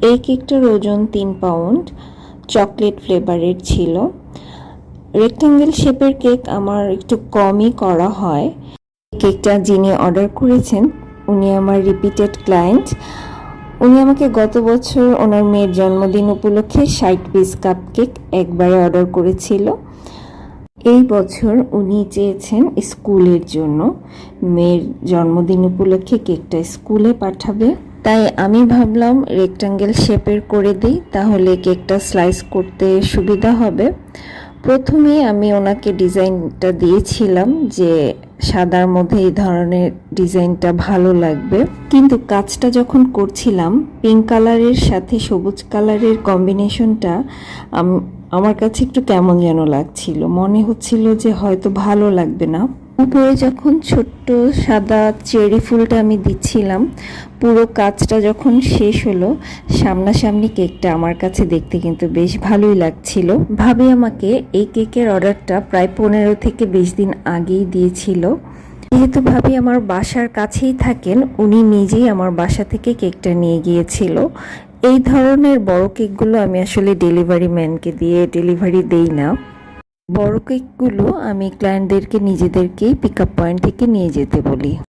এই কেকটার ওজন তিন পাউন্ড, চকলেট ফ্লেভারের ছিল। রেক্টাঙ্গেল শেপের কেক আমার একটু কমই করা হয়। কেকটা যিনি অর্ডার করেছেন, উনি আমার রিপিটেড ক্লায়েন্ট। উনি আমাকে গত বছর ওনার মেয়ের জন্মদিন উপলক্ষে ষাট পিস কাপ কেক একবারে অর্ডার করেছিল। এই বছর উনি চেয়েছেন স্কুলের জন্য। মেয়ের জন্মদিন উপলক্ষে কেকটা স্কুলে পাঠাবে। তাই আমি ভাবলাম রেক্টাঙ্গেল শেপের করে দিই, তাহলে কেকটা স্লাইস করতে সুবিধা হবে। প্রথমে আমি ওনাকে ডিজাইনটা দিয়েছিলাম যে সাদার মধ্যে এই ধরনের ডিজাইনটা ভালো লাগবে। কিন্তু কাজটা যখন করছিলাম পিঙ্ক কালারের সাথে সবুজ কালারের কম্বিনেশনটা আমার কাছে একটু কেমন যেন লাগছিল। মনে হচ্ছিল যে হয়তো ভালো লাগবে না। উপরে যখন ছোট্ট সাদা চেরি ফুলটা আমি দিচ্ছিলাম, পুরো কাজটা যখন শেষ হলো, সামনাসামনি কেকটা আমার কাছে দেখতে কিন্তু বেশ ভালোই লাগছিল। ভাবি আমাকে এই কেকের অর্ডারটা প্রায় পনেরো থেকে বিশ দিন আগেই দিয়েছিল। যেহেতু ভাবি আমার বাসার কাছেই থাকেন, উনি নিজেই আমার বাসা থেকে কেকটা নিয়ে গিয়েছিল। এই ধরনের বড় কেকগুলো আমি আসলে ডেলিভারি ম্যানকে দিয়ে ডেলিভারি দেই না। বড় কেকগুলো আমি ক্লায়েন্টদেরকে নিজেদেরকেই পিক আপ পয়েন্ট থেকে নিয়ে যেতে বলি।